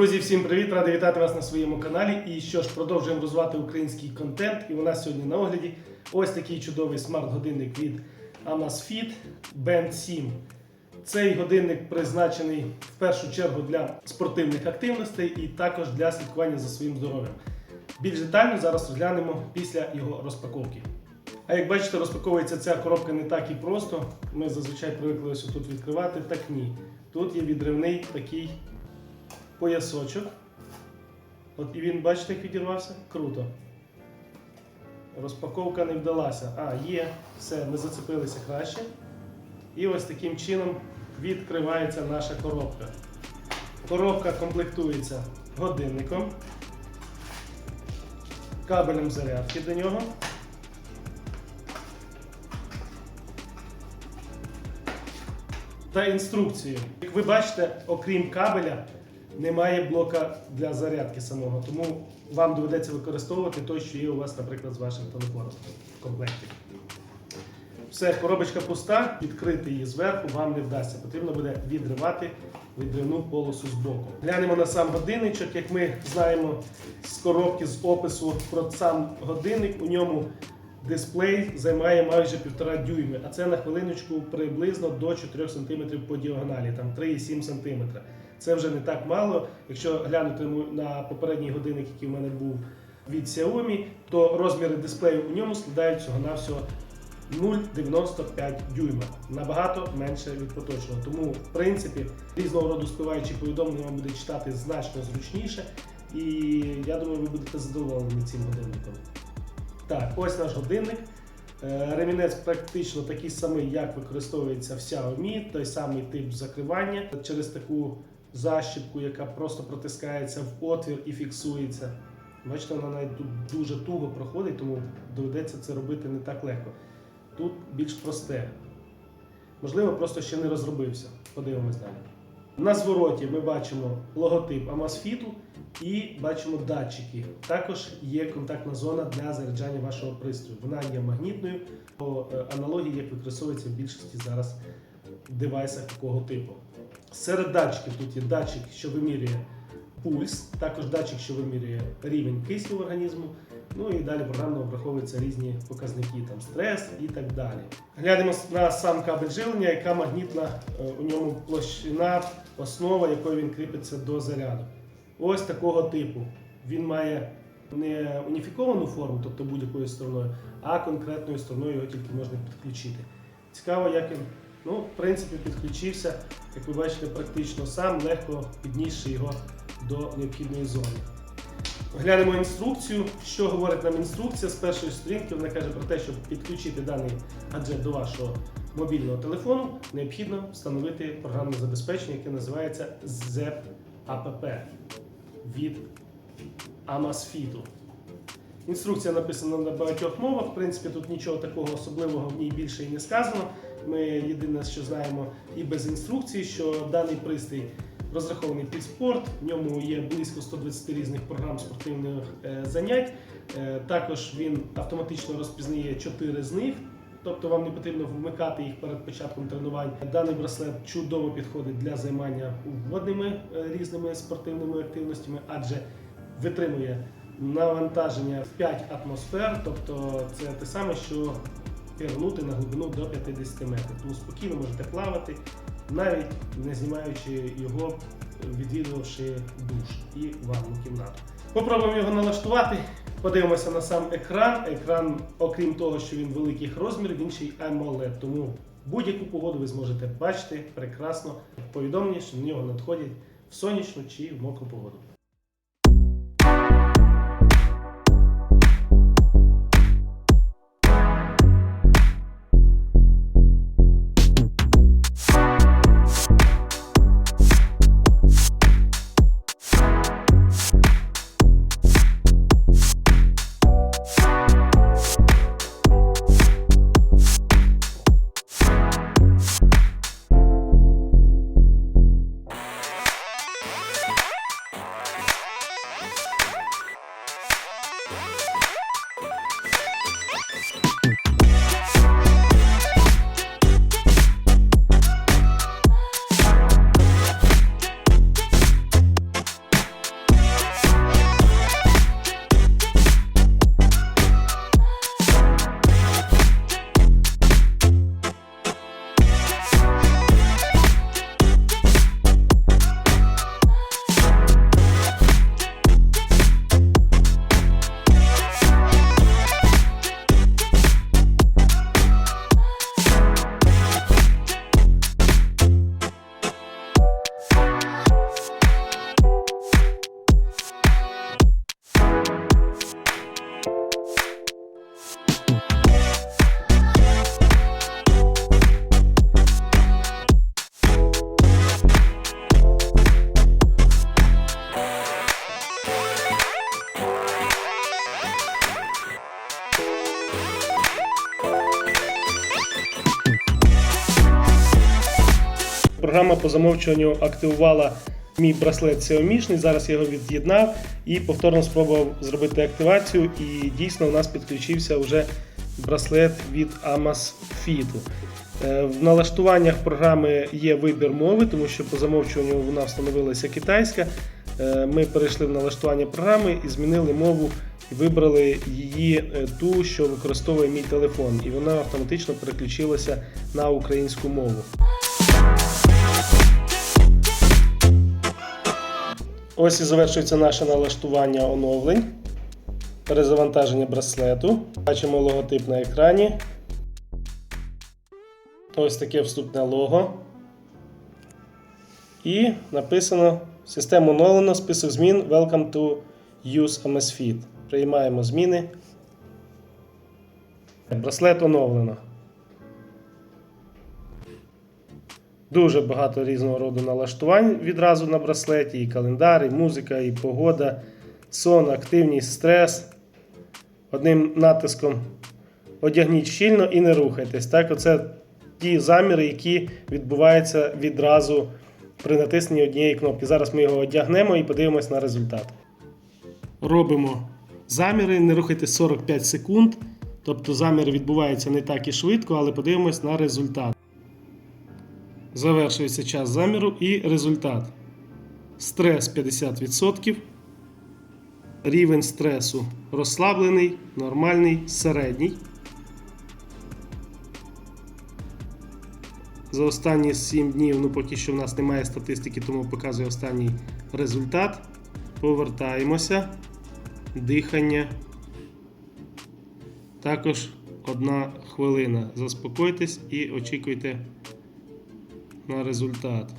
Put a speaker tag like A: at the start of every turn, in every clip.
A: Друзі, всім привіт! Радий вітати вас на своєму каналі. І що ж, продовжуємо розвивати український контент. І у нас сьогодні на огляді ось такий чудовий смарт-годинник від Amazfit Band 7. Цей годинник призначений в першу чергу для спортивних активностей і також для слідкування за своїм здоров'ям. Більш детально зараз розглянемо після його розпаковки. А як бачите, розпаковується ця коробка не так і просто. Ми зазвичай привикли ось тут відкривати, так ні. Тут є відривний такий поясочок. От і він, бачите, як відірвався? Круто. Розпаковка не вдалася. А, є, все, ми зацепилися краще. І ось таким чином відкривається наша коробка. Коробка комплектується годинником, кабелем зарядки до нього. Та інструкцією. Як ви бачите, окрім кабеля, немає блока для зарядки самого, тому вам доведеться використовувати той, що є у вас, наприклад, з вашим телефоном в комплекті. Все, коробочка пуста, відкрити її зверху вам не вдасться. Потрібно буде відривати відривну полосу з боку. Глянемо на сам годинничок. Як ми знаємо з коробки з опису про сам годинник, у ньому дисплей займає майже півтора дюйми, а це на хвилиночку приблизно до 4 см по діагоналі, там 3,7 см. Це вже не так мало. Якщо глянути на попередній годинник, який в мене був від Xiaomi, то розміри дисплею у ньому складають всього-навсього 0,95 дюйма. Набагато менше від поточного. Тому, в принципі, різного роду спливаючі повідомлення вам буде читати значно зручніше. І я думаю, ви будете задоволені цим годинником. Так, ось наш годинник. Е, Ремінець практично такий самий, як використовується в Xiaomi, той самий тип закривання через таку защіпку, яка просто протискається в отвір і фіксується. Бачите, вона навіть тут дуже туго проходить, тому доведеться це робити не так легко. Тут більш просте. Можливо, просто ще не розробився. Подивимось далі. На звороті ми бачимо логотип Amazfit і бачимо датчики. Також є контактна зона для заряджання вашого пристрою. Вона є магнітною по е, аналогії, як використовується в більшості зараз девайсах такого типу. Серед датчиків тут є датчик, що вимірює пульс, також датчик, що вимірює рівень кисню в організму. Ну і далі програмно враховуються різні показники, там стрес і так далі. Глянемо на сам кабель живлення, яка магнітна е, у ньому площина, основа, якою він кріпиться до заряду. Ось такого типу. Він має не уніфіковану форму, тобто будь-якою стороною, а конкретною стороною його тільки можна підключити. Цікаво, як він, ну, в принципі, підключився, як ви бачите, практично сам, легко піднісши його до необхідної зони. Глянемо інструкцію. Що говорить нам інструкція з першої сторінки? Вона каже про те, щоб підключити даний гаджет до вашого мобільного телефону, необхідно встановити програмне забезпечення, яке називається ZEP App від Amazfit. Інструкція написана на багатьох мовах. В принципі, тут нічого такого особливого в ній більше і не сказано. Ми єдине, що знаємо і без інструкції, що даний пристрій розрахований під спорт. В ньому є близько 120 різних програм спортивних е, занять. Е, також він автоматично розпізнає 4 з них. Тобто вам не потрібно вмикати їх перед початком тренувань. Даний браслет чудово підходить для займання водними е, різними спортивними активностями, адже витримує навантаження в 5 атмосфер, тобто це те саме, що пірнути на глибину до 50 метрів. Тому спокійно можете плавати, навіть не знімаючи його, відвідувавши душ і ванну кімнату. Попробуємо його налаштувати. Подивимося на сам екран. Екран, окрім того, що він великих розмірів, він ще й AMOLED. Тому будь-яку погоду ви зможете бачити прекрасно повідомлення, що на нього надходять в сонячну чи в мокру погоду. Програма по замовчуванню активувала мій браслет Xiaomi, Зараз я його від'єднав і повторно спробував зробити активацію. І дійсно у нас підключився вже браслет від Amazfit. Е, В налаштуваннях програми є вибір мови, тому що по замовчуванню вона встановилася китайська. Е, Ми перейшли в налаштування програми і змінили мову вибрали її е, ту, що використовує мій телефон, і вона автоматично переключилася на українську мову. Ось і завершується наше налаштування оновлень. Перезавантаження браслету. Бачимо логотип на екрані. Ось таке вступне лого. І написано систему оновлено, список змін Welcome to Use Amazfit. Приймаємо зміни. Браслет оновлено. Дуже багато різного роду налаштувань відразу на браслеті, і календар, і музика, і погода, сон, активність, стрес. Одним натиском одягніть щільно і не рухайтесь. Так, оце ті заміри, які відбуваються відразу при натисненні однієї кнопки. Зараз ми його одягнемо і подивимось на результат. Робимо заміри, не рухайтесь 45 секунд. Тобто заміри відбуваються не так і швидко, але подивимось на результат. Завершується час заміру і результат. Стрес 50%. Рівень стресу розслаблений, нормальний, середній. За останні 7 днів, ну поки що в нас немає статистики, тому показує останній результат. Повертаємося. Дихання. Також одна хвилина. Заспокойтесь і очікуйте на результат.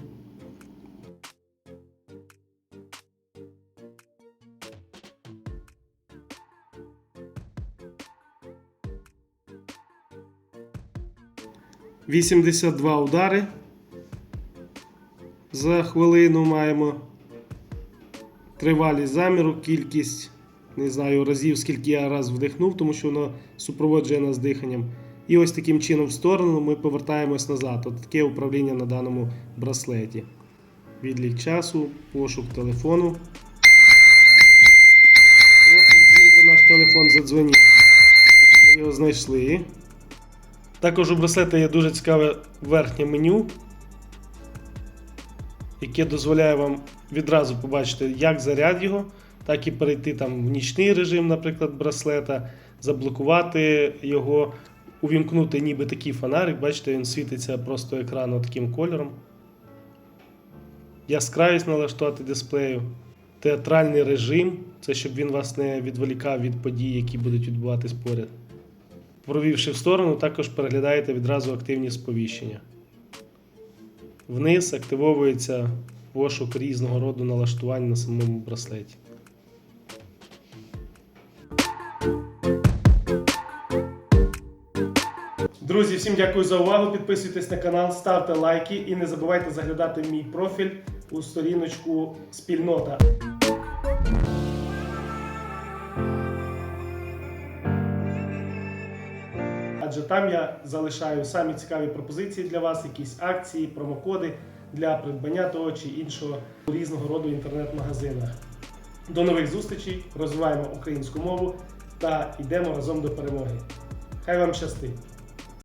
A: Вісімдесят два удари за хвилину маємо. Тривалість заміру, кількість, не знаю, разів, скільки я раз вдихнув, тому що воно супроводжує нас диханням. І ось таким чином в сторону ми повертаємось назад. От таке управління на даному браслеті. Відлік часу, пошук телефону. Наш телефон задзвонив. Ми його знайшли. Також у браслета є дуже цікаве верхнє меню, яке дозволяє вам відразу побачити як заряд його, так і перейти там в нічний режим, наприклад, браслета, заблокувати його, увімкнути ніби такий фонарик. Бачите, він світиться просто екрану таким кольором. Яскравість налаштувати дисплею. Театральний режим це щоб він вас не відволікав від подій, які будуть відбуватись поряд. Провівши в сторону, також переглядаєте відразу активні сповіщення. Вниз активовується пошук різного роду налаштувань на самому браслеті. Друзі, всім дякую за увагу. Підписуйтесь на канал, ставте лайки і не забувайте заглядати мій профіль у сторіночку спільнота. Адже там я залишаю самі цікаві пропозиції для вас, якісь акції, промокоди для придбання того чи іншого різного роду інтернет-магазинах. До нових зустрічей, розвиваємо українську мову та йдемо разом до перемоги. Хай вам щастить!